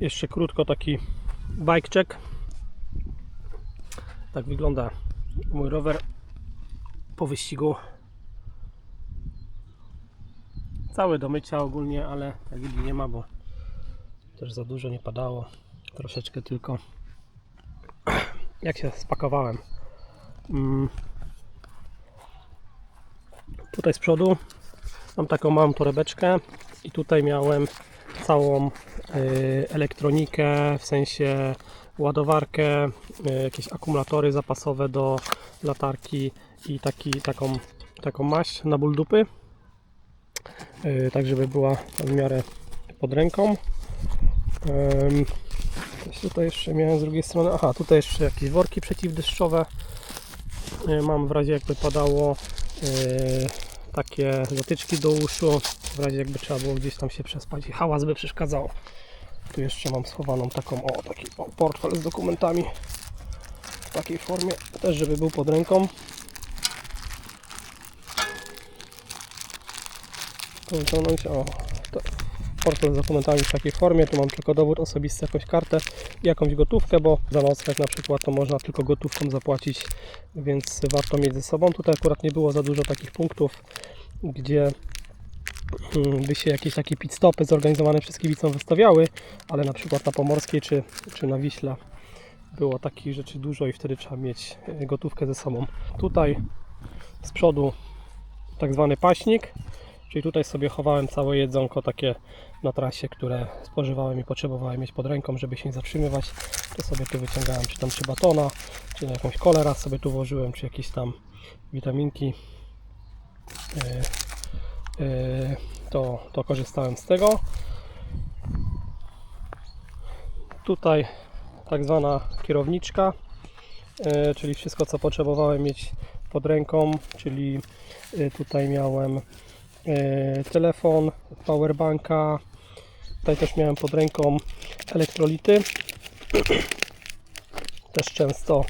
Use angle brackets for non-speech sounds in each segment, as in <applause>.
Jeszcze krótko taki bike check. Tak wygląda mój rower po wyścigu. Cały do mycia ogólnie, ale tragedii nie ma, bo też za dużo nie padało. Troszeczkę tylko. <clears throat> Jak się spakowałem. Mm. Tutaj z przodu mam taką małą torebeczkę i tutaj miałem całą elektronikę, w sensie ładowarkę, y, jakieś akumulatory zapasowe do latarki i taki, taką, taką maść na ból dupy. Y, tak żeby była w miarę pod ręką. Coś tutaj jeszcze miałem z drugiej strony. Aha, tutaj jeszcze jakieś worki przeciwdeszczowe. Y, Mam w razie jakby padało y, takie zatyczki do uszu. W razie jakby trzeba było gdzieś tam się przespać i hałas by przeszkadzał. Tu jeszcze mam schowaną taką, o taki o, portfel z dokumentami w takiej formie, też żeby był pod ręką. Tu wyciągnąć, o, to portfel z dokumentami w takiej formie, tu mam tylko dowód osobisty, jakąś kartę i jakąś gotówkę, bo za nocleg na przykład to można tylko gotówką zapłacić, więc warto mieć ze sobą. Tutaj akurat nie było za dużo takich punktów, gdzie mm, by się jakieś takie pit stopy zorganizowane przez kibicą wystawiały, ale na przykład na Pomorskiej czy, czy na Wiśle było takich rzeczy dużo i wtedy trzeba mieć e, gotówkę ze sobą. Tutaj z przodu tak zwany paśnik, czyli tutaj sobie chowałem całe jedzonko takie na trasie, które spożywałem i potrzebowałem mieć pod ręką, żeby się nie zatrzymywać. To sobie tu wyciągałem, czy tam czy batona, czy jakąś kolera sobie tu włożyłem, czy jakieś tam witaminki. E, e, to, to korzystałem z tego. Tutaj tak zwana kierowniczka, e, czyli wszystko co potrzebowałem mieć pod ręką, czyli tutaj miałem telefon, powerbanka, tutaj też miałem pod ręką elektrolity. <clears throat> Też często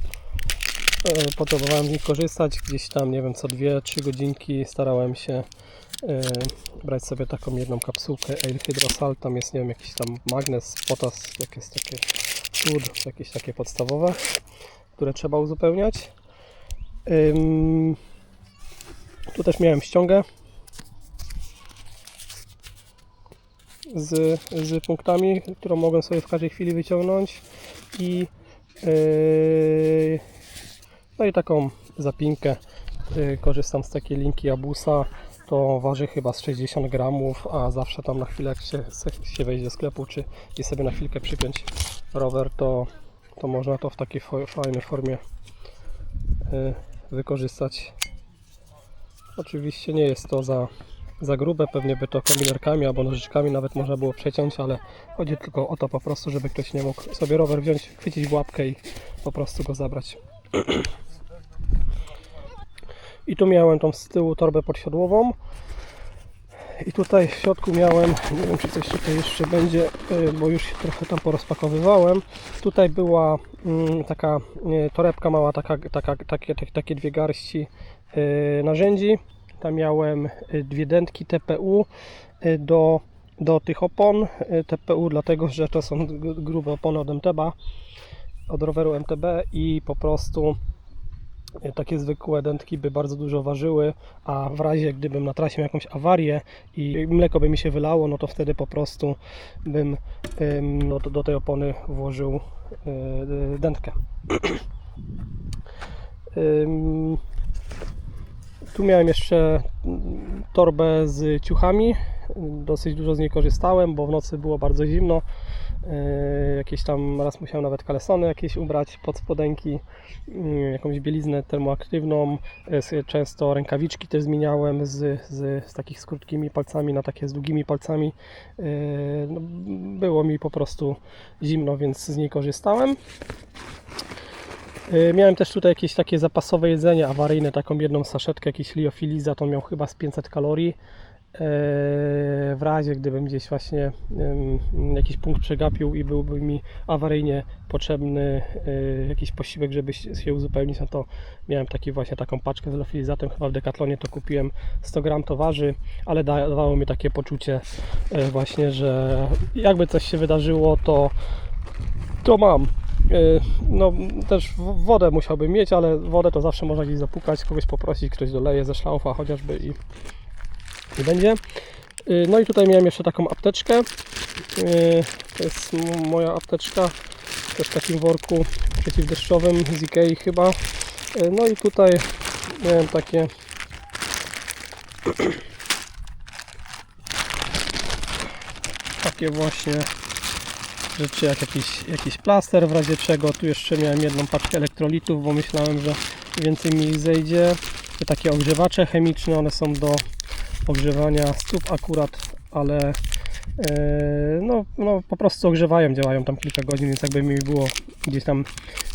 e, potrzebowałem z nich korzystać, gdzieś tam nie wiem co 2-3 godzinki starałem się e, brać sobie taką jedną kapsułkę L-hydrosal, tam jest nie wiem jakiś tam magnez, potas, jakieś takie sód, jakieś takie podstawowe, które trzeba uzupełniać. Tu też miałem ściągę z, z punktami, którą mogłem sobie w każdej chwili wyciągnąć i yy, no i taką zapinkę. Yy, korzystam z takiej linki Abusa. To waży chyba z 60 gramów, a zawsze tam na chwilę jak się, się wejdzie do sklepu, czy i sobie na chwilkę przypiąć rower, to, to można to w takiej fajnej formie yy, wykorzystać. Oczywiście nie jest to za, za grube, pewnie by to kombinerkami albo nożyczkami nawet można było przeciąć, ale chodzi tylko o to po prostu, żeby ktoś nie mógł sobie rower wziąć, chwycić w łapkę i po prostu go zabrać. I tu miałem tą z tyłu torbę podsiodłową. I tutaj w środku miałem, nie wiem czy coś tutaj jeszcze będzie, y, bo już się trochę tam porozpakowywałem. Tutaj była mm, taka y, torebka mała, taka, taka, takie, takie, takie dwie garści y, narzędzi. Tam miałem y, dwie dętki TPU y, do, do tych opon. Y, TPU dlatego, że to są grube opony od MTB, od roweru MTB i po prostu takie zwykłe dętki by bardzo dużo ważyły, a w razie gdybym na trasie miał jakąś awarię i mleko by mi się wylało, no to wtedy po prostu bym ym, no, do, do tej opony włożył dętkę. <clears throat> Tu miałem jeszcze mm, torbę z ciuchami. Dosyć dużo z niej korzystałem, bo w nocy było bardzo zimno. Yy, Jakieś tam raz musiałem nawet kalesony jakieś ubrać pod spodenki, yy, jakąś bieliznę termoaktywną. Yy, Często rękawiczki też zmieniałem z, z, z takich z krótkimi palcami na takie z długimi palcami. No, było mi po prostu zimno, więc z niej korzystałem. Y, Miałem też tutaj jakieś takie zapasowe jedzenie awaryjne, taką jedną saszetkę, jakiś liofiliza, to miał chyba z 500 kalorii. w razie gdybym gdzieś właśnie jakiś punkt przegapił i byłby mi awaryjnie potrzebny e, jakiś posiłek, żeby się uzupełnić, no to miałem taki właśnie taką paczkę z lofilizatem, chyba w Decathlonie to kupiłem 100 gram to waży, ale da, dawało mi takie poczucie właśnie, że jakby coś się wydarzyło, to to mam. Yy, No też wodę musiałbym mieć, ale wodę to zawsze można gdzieś zapukać, kogoś poprosić, ktoś doleje ze szlaufa chociażby i, i będzie. Yy, No i tutaj miałem jeszcze taką apteczkę. Yy, To jest moja apteczka też w takim worku przeciwdeszczowym z Ikei chyba. No i tutaj miałem takie <clears throat> takie właśnie rzeczy jak jakiś, jakiś plaster w razie czego. Tu jeszcze miałem jedną paczkę elektrolitów, bo myślałem, że więcej mi zejdzie. Te takie ogrzewacze chemiczne, one są do ogrzewania stóp akurat, ale e, no, no po prostu ogrzewają, działają tam kilka godzin, więc jakby mi było gdzieś tam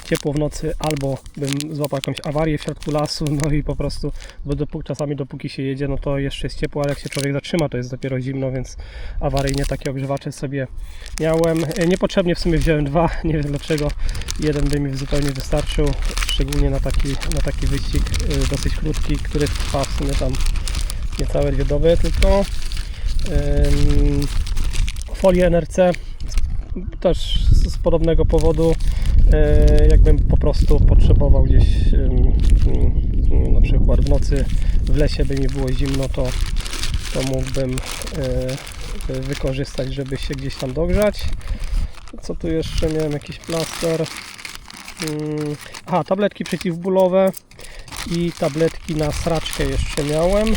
ciepło w nocy, albo bym złapał jakąś awarię w środku lasu, no i po prostu, bo dopóki, czasami dopóki się jedzie, no to jeszcze jest ciepło, ale jak się człowiek zatrzyma, to jest dopiero zimno, więc awaryjnie takie ogrzewacze sobie miałem. E, Niepotrzebnie w sumie wziąłem dwa, <laughs> nie wiem dlaczego. Jeden by mi zupełnie wystarczył, szczególnie na taki, na taki wyścig e, dosyć krótki, który trwa w sumie tam niecałe dwie doby tylko. Folię NRC też z podobnego powodu, jakbym po prostu potrzebował gdzieś ym, ym, na przykład w nocy w lesie by mi było zimno, to, to mógłbym e, wykorzystać, żeby się gdzieś tam dogrzać. Co tu jeszcze? Miałem jakiś plaster. Mm, Aha, tabletki przeciwbólowe i tabletki na sraczkę jeszcze miałem.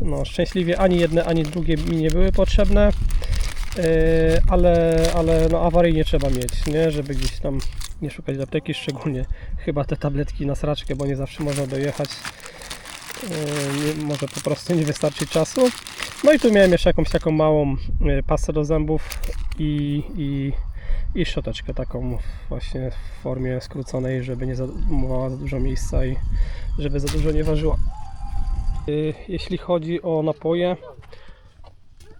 No, szczęśliwie ani jedne, ani drugie mi nie były potrzebne. Yy, ale, ale no awaryjnie trzeba mieć, nie? Żeby gdzieś tam nie szukać apteki, szczególnie chyba te tabletki na sraczkę, bo nie zawsze można dojechać. Yy, nie, może po prostu nie wystarczy czasu. No i tu miałem jeszcze jakąś taką małą yy, pastę do zębów i, i, i szczoteczkę taką właśnie w formie skróconej, żeby nie zajmowała za dużo miejsca i żeby za dużo nie ważyła. Jeśli chodzi o napoje,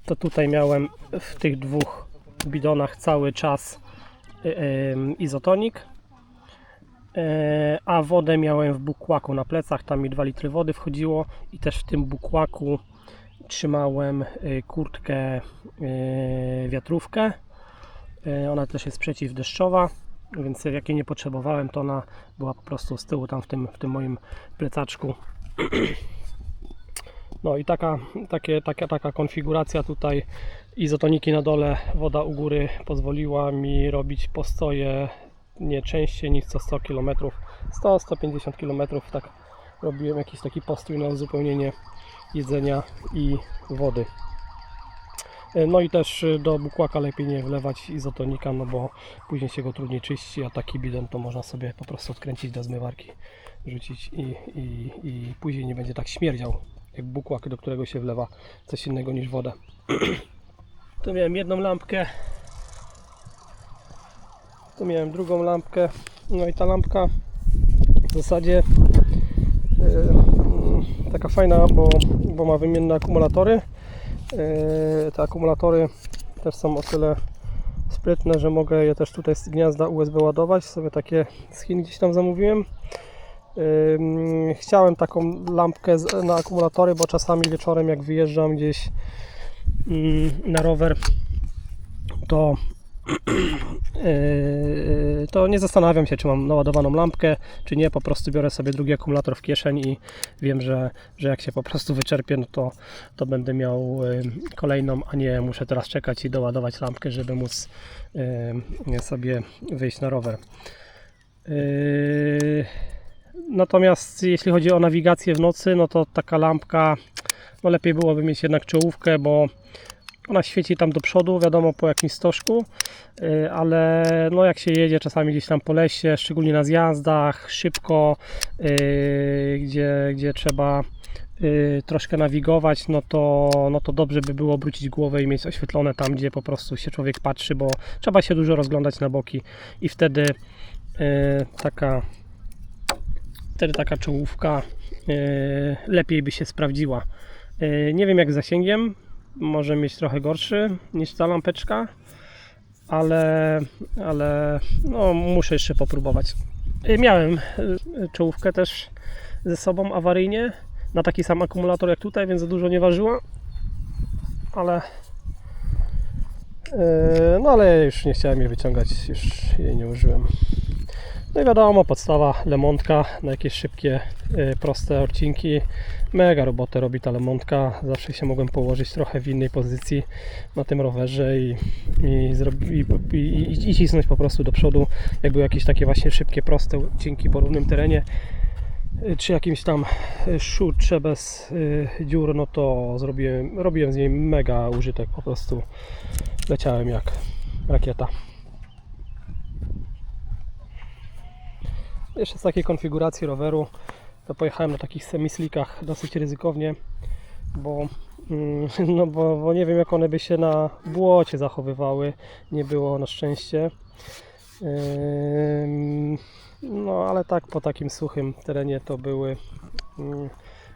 to tutaj miałem w tych dwóch bidonach cały czas y, izotonik, E, a wodę miałem w bukłaku na plecach, tam mi 2 litry wody wchodziło i też w tym bukłaku trzymałem y, kurtkę y, wiatrówkę. Ona też jest przeciwdeszczowa, więc jak jej nie potrzebowałem, to ona była po prostu z tyłu tam w tym, w tym moim plecaczku. <clears throat> No i taka, takie, taka, taka konfiguracja tutaj. Izotoniki na dole, woda u góry pozwoliła mi robić postoje nie częściej niż co 100 km 100-150 km tak robiłem jakiś taki postój na uzupełnienie jedzenia i wody. E, no i też y, do bukłaka lepiej nie wlewać izotonika, no bo później się go trudniej czyści, a taki bidon to można sobie po prostu odkręcić do zmywarki, rzucić i, i, i później nie będzie tak śmierdział jak bukłak, do którego się wlewa coś innego niż woda. <clears throat> tu miałem jedną lampkę, tu miałem drugą lampkę, no i ta lampka w zasadzie mm, taka fajna, bo, bo ma wymienne akumulatory. E, te akumulatory też są o tyle sprytne, że mogę je też tutaj z gniazda USB ładować. Sobie takie z Chin gdzieś tam zamówiłem. Chciałem taką lampkę na akumulatory, bo czasami wieczorem jak wyjeżdżam gdzieś mm, na rower, to <clears throat> Yy, to nie zastanawiam się, czy mam naładowaną lampkę, czy nie. Po prostu biorę sobie drugi akumulator w kieszeń i wiem, że, że jak się po prostu wyczerpie, no to, to będę miał yy, kolejną, a nie muszę teraz czekać i doładować lampkę, żeby móc yy, sobie wyjść na rower. Natomiast jeśli chodzi o nawigację w nocy, no to taka lampka, no lepiej byłoby mieć jednak czołówkę, bo ona świeci tam do przodu, wiadomo po jakimś stożku, y, ale no jak się jedzie czasami gdzieś tam po lesie, szczególnie na zjazdach, szybko, y, gdzie, gdzie trzeba y, troszkę nawigować, no to, no to dobrze by było obrócić głowę i mieć oświetlone tam, gdzie po prostu się człowiek patrzy, bo trzeba się dużo rozglądać na boki. I wtedy taka wtedy taka czołówka y, lepiej by się sprawdziła Yy, Nie wiem jak z zasięgiem, może mieć trochę gorszy niż ta lampeczka, ale, ale no, muszę jeszcze popróbować. Yy, Miałem czołówkę też ze sobą awaryjnie na taki sam akumulator jak tutaj, więc za dużo nie ważyła, ale no ale już nie chciałem jej wyciągać, już jej nie użyłem. No i wiadomo, podstawa lemontka na jakieś szybkie, y, proste odcinki. Mega robotę robi ta lemontka. Zawsze się mogłem położyć trochę w innej pozycji na tym rowerze i, i, zrobi, i, i, i cisnąć po prostu do przodu. Jak były jakieś takie właśnie szybkie, proste odcinki po równym terenie y, czy jakimś tam y, szutrze bez dziur, no to zrobiłem, robiłem z niej mega użytek. Po prostu leciałem jak rakieta. Jeszcze z takiej konfiguracji roweru to pojechałem na takich semislikach dosyć ryzykownie, bo, mm, <laughs> no bo, bo nie wiem jak one by się na błocie zachowywały. Nie było na szczęście. No ale tak po takim suchym terenie to były mm,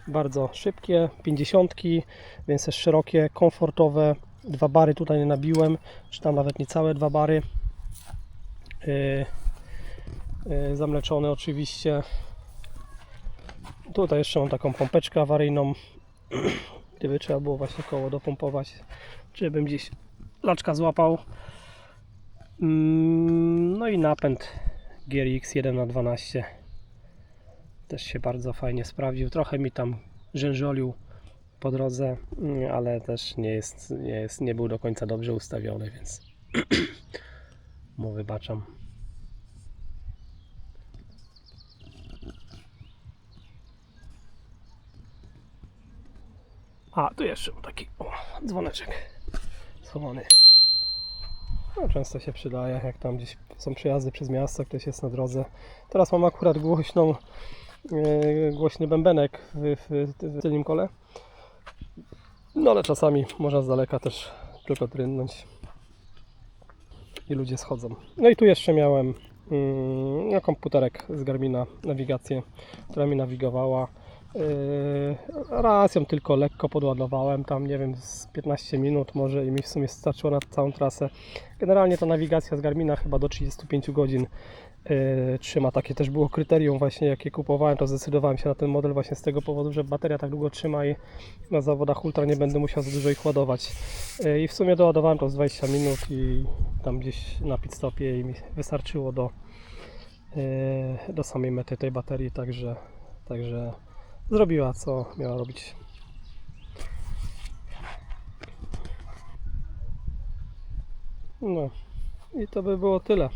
bardzo szybkie, 50, więc też szerokie, komfortowe. Dwa bary tutaj nie nabiłem, czy tam nawet niecałe dwa bary. Yy, zamleczone oczywiście. Tutaj jeszcze mam taką pompeczkę awaryjną. <clears throat> Gdyby trzeba było właśnie koło dopompować, czy bym gdzieś laczka złapał. Mm, No i napęd GRX 1 na 12 też się bardzo fajnie sprawdził. Trochę mi tam rzężolił po drodze, mm, ale też nie jest, nie jest, nie był do końca dobrze ustawiony, więc <clears throat> mu wybaczam. A, tu jeszcze mam taki o, dzwoneczek schowany. No, często się przydaje, jak tam gdzieś są przejazdy przez miasto, ktoś jest na drodze. Teraz mam akurat głośną, e, głośny bębenek w, w, w tylnym kole. No ale czasami można z daleka też tylko drynąć i ludzie schodzą. No i tu jeszcze miałem no, komputerek z Garmina, nawigację, która mi nawigowała. Yy, raz ją tylko lekko podładowałem, tam nie wiem, z 15 minut może i mi w sumie starczyło na całą trasę. Generalnie ta nawigacja z Garmina chyba do 35 godzin yy, trzyma. Takie też było kryterium właśnie, jakie kupowałem, to zdecydowałem się na ten model właśnie z tego powodu, że bateria tak długo trzyma i na zawodach ultra nie będę musiał za dużo ich ładować. Yy, I w sumie doładowałem to z 20 minut i tam gdzieś na pit stopie i mi wystarczyło do, do samej mety tej baterii, także, także zrobiła co miała robić. No i to by było tyle.